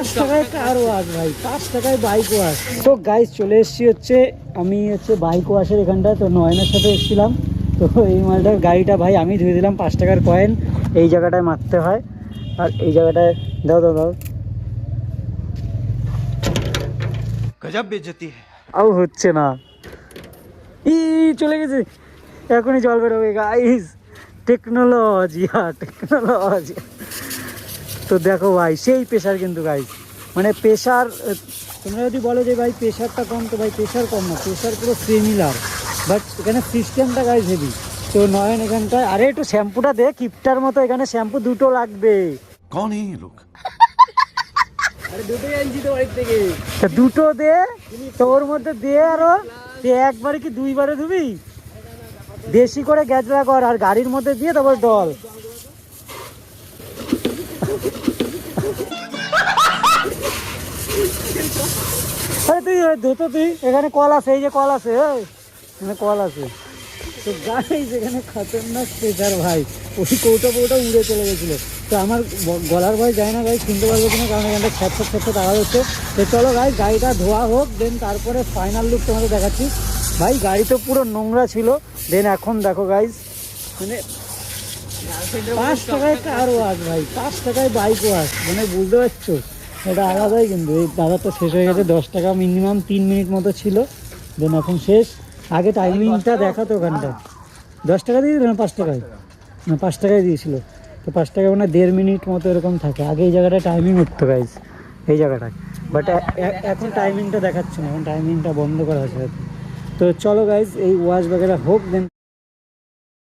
পাঁচ টাকায় car wash ভাই পাঁচ টাকায় বাইক তো গাইজ চলে এসেছি হচ্ছে আমি হচ্ছে বাইক ওয়াশের এখানটা তো নয়নের সাথে এসেছিলাম। তো এই মালটার গাড়িটা ভাই আমি ধুয়ে দিলাম পাঁচ টাকার কয়েন এই জায়গাটায় মারতে হয়। আর এই জায়গাটায় দাও দাও দাও। গজব বেজতি হচ্ছে না। ই চলে গেছে। এখনই জল বেরোবে গাইজ টেকনোলজি হ্যাঁ টেকনোলজি তো দেখো ভাই সেই প্রেশার কিন্তু গাই মানে প্রেশার তোমরা যদি বলো যে ভাই প্রেশারটা কম তো ভাই প্রেশার কম না। প্রেশার পুরো সিমিলার বাট এখানে সিস্টেমটা গাইজ হেভি তো নয়ন এখানটায় আরে একটু শ্যাম্পুটা দে কিপটার মতো এখানে শ্যাম্পু দুটো লাগবে। কোন লোক দুটোই তা দুটো দে তো ওর মধ্যে দে আরও তুই একবারে কি দুইবারে ধুবি? দেশি করে গ্যাজলা কর আর গাড়ির মধ্যে দিয়ে তারপর ডল তুই ধুতো তুই, এখানে কল এই যে কল কল তো ভাই কৌটা উড়ে চলে তো আমার গলার ভয় যায় না গাই শুনতে পারব কিনা, কারণ এখানটা ছ্যাট ছ্যাট হচ্ছে। তো চলো গাই গাড়িটা ধোয়া হোক দেন তারপরে ফাইনাল লুক তোমাদের দেখাচ্ছি। ভাই, গাড়ি তো পুরো নোংরা ছিল দেন এখন দেখো গাইজ মানে পাঁচ টাকায় কার ওয়াশ ভাই, পাঁচ টাকায় বাইক ওয়াশ মানে বুঝতে পারছ? এটা আলাদাই কিন্তু, এই দাদাটা শেষ হয়ে গেছে, দশ টাকা মিনিমাম তিন মিনিট মতো ছিল দেন এখন শেষ। আগে টাইমিংটা দেখাতো ওখানটা। দশ টাকা দিয়ে না পাঁচ টাকায়? না, পাঁচ টাকায় দিয়েছিল। তো পাঁচ টাকা মানে দেড় মিনিট মতো এরকম থাকে। আগে এই জায়গাটায় টাইমিং উঠতো গাইজ এই জায়গাটায়। বাট এখন টাইমিংটা দেখাচ্ছে না, এখন টাইমিংটা বন্ধ করা হয়েছে তো চলো গাইজ এই ওয়াশ বাগেরা হোক দেন